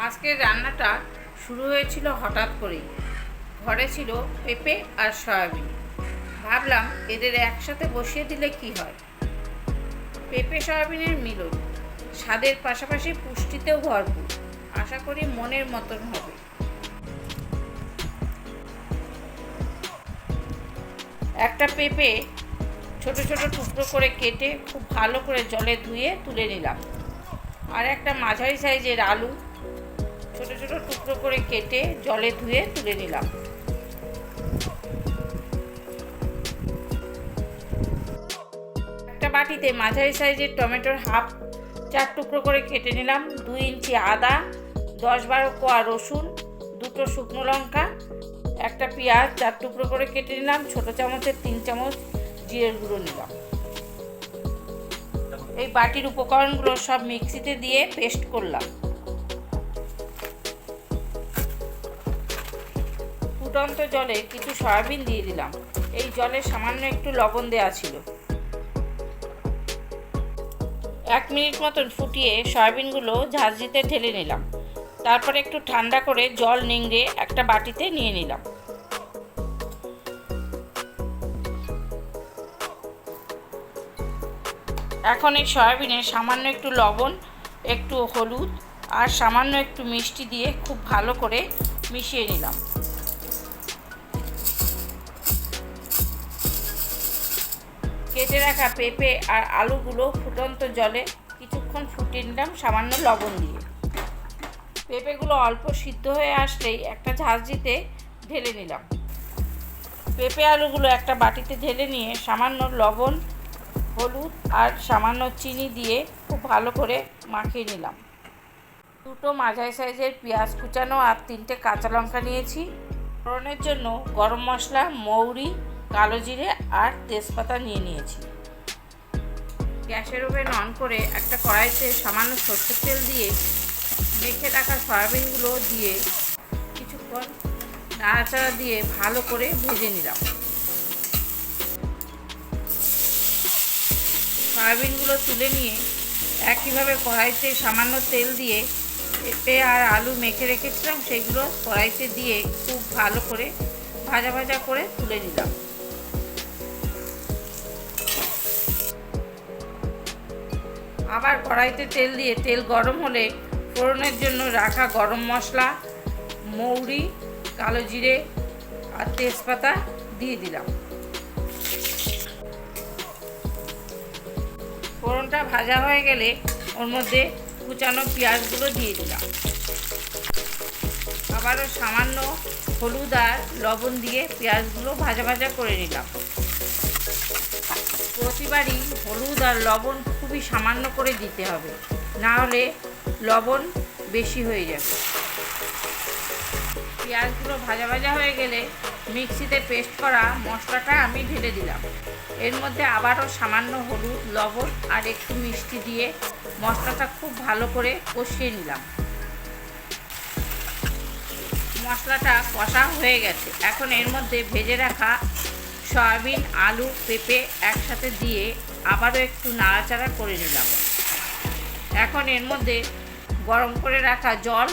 আজকের রান্নাটা শুরু হয়েছিল হঠাৎ করেই। ঘরে ছিল পেঁপে আর সয়াবিন। ভাবলাম এদের একসাথে বসিয়ে দিলে কি হয়? পেঁপে সয়াবিনের মিলন। স্বাদের পাশাপাশি পুষ্টিতেও ভরপুর। আশা করি মনের মতন হবে। একটা পেঁপে ছোট ছোট টুকরো করে কেটে খুব ভালো করে জলে ধুয়ে তুলে নিলাম। আর একটা মাঝারি সাইজের আলু ছোট ছোট টুকরো করে কেটে জলে ধুয়ে তুলে নিলাম। একটা বাটিতে মাঝারি সাইজের টমেটোর হাফ চার টুকরো করে কেটে নিলাম, দুই ইঞ্চি আদা, দশ বারো কোয়া রসুন, দুটো শুকনো লঙ্কা, একটা পেঁয়াজ চার টুকরো করে কেটে নিলাম, ছোটো চামচের তিন চামচ জিরের গুঁড়ো নিলাম। এই বাটির উপকরণগুলো সব মিক্সিতে দিয়ে পেস্ট করলাম। ফুটন্ত জলে কিছু সয়াবিন দিয়ে দিলাম। এই জলে সামান্য একটু লবণ দেওয়া ছিল। এক মিনিট মতন ফুটিয়ে সয়াবিনগুলো ঝাঁঝরিতে ঢেলে নিলাম। তারপরে একটু ঠান্ডা করে জল নিংড়ে একটা বাটিতে নিয়ে নিলাম। এখন এই সয়াবিনে সামান্য একটু লবণ, একটু হলুদ আর সামান্য একটু মিষ্টি দিয়ে খুব ভালো করে মিশিয়ে নিলাম। কেটে রাখা পেঁপে আর আলুগুলো ফুটন্ত জলে কিছুক্ষণ ফুটিয়ে নিলাম সামান্য লবণ দিয়ে। পেঁপেগুলো অল্প সিদ্ধ হয়ে আসলেই একটা ঝাঁঝরিতে ঢেলে নিলাম। পেঁপে আলুগুলো একটা বাটিতে ঢেলে নিয়ে সামান্য লবণ, হলুদ আর সামান্য চিনি দিয়ে খুব ভালো করে মাখিয়ে নিলাম। দুটো মাঝারি সাইজের পেঁয়াজ কুচানো আর তিনটে কাঁচা লঙ্কা নিয়েছি। ফোড়নের জন্য গরম মশলা, মৌরি কালো জিরে আর তেজপাতা নিয়ে নিয়েছি। গ্যাসের ওভেন অন করে একটা কড়াইতে সামান্য সর্ষের তেল দিয়ে মেখে রাখা সয়াবিনগুলো দিয়ে কিছুক্ষণ নাড়াচাড়া দিয়ে ভালো করে ভেজে নিলাম। সয়াবিনগুলো তুলে নিয়ে একইভাবে কড়াইতে সামান্য তেল দিয়ে পেঁপে আর আলু মেখে রেখেছিলাম, সেগুলো কড়াইতে দিয়ে খুব ভালো করে ভাজা ভাজা করে তুলে নিলাম। আবার কড়াইতে তেল দিয়ে, তেল গরম হলে ফোড়নের জন্য রাখা গরম মশলা, মৌরি, কালো জিরে আর তেজপাতা দিয়ে দিলাম। ফোড়নটা ভাজা হয়ে গেলে ওর মধ্যে কুচানো পেঁয়াজগুলো দিয়ে দিলাম। আবারও সামান্য হলুদ আর লবণ দিয়ে পেঁয়াজগুলো ভাজা ভাজা করে নিলাম। প্রতিবারই হলুদ আর লবণ খুবই সামান্য করে দিতে হবে। না হলে লবণ বেশি হয়ে যাবে। পেঁয়াজগুলো ভাজা ভাজা হয়ে গেলে মিক্সিতে পেস্ট করা মশলাটা আমি ঢেলে দিলাম। এর মধ্যে আবারও সামান্য হলুদ, লবণ আর একটু মিষ্টি দিয়ে মশলাটা খুব ভালো করে কষিয়ে নিলাম। মশলাটা কষা হয়ে গেছে। এখন এর মধ্যে ভেজে রাখা সয়াবিন, আলু, পেঁপে একসাথে দিয়ে আবারও একটু নাড়াচাড়া করে নিলাম। এখন এর মধ্যে গরম করে রাখা জল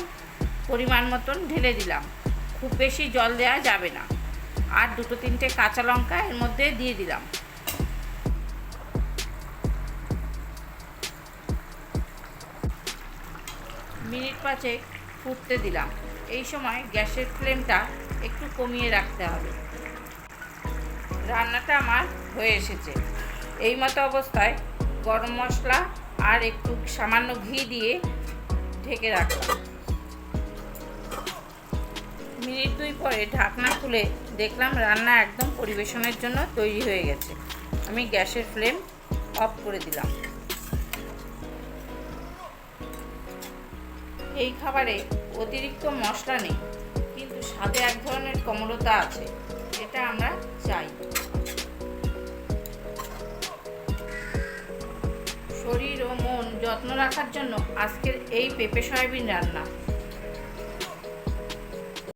পরিমাণ মতন ঢেলে দিলাম। খুব বেশি জল দেওয়া যাবে না। আর দুটো তিনটে কাঁচা লঙ্কা এর মধ্যে দিয়ে দিলাম। মিনিট পাঁচেক ফুটতে দিলাম। এই সময় গ্যাসের ফ্লেমটা একটু কমিয়ে রাখতে হবে। রান্নাটা আমার হয়ে এসেছে। এই মতো অবস্থায় গরম মশলা আর একটু সামান্য ঘি দিয়ে ঢেকে রাখলাম। মিনিট দুই পরে ঢাকনা খুলে দেখলাম রান্না একদম পরিবেশনের জন্য তৈরি হয়ে গেছে। আমি গ্যাসের ফ্লেম অফ করে দিলাম। এই খাবারে অতিরিক্ত মশলা নেই, কিন্তু স্বাদে এক ধরনের কমলতা আছে, এটা আমরা চাই। যত্ন রাখার জন্য আজকের এই পেঁপে সয়াবিন রান্না।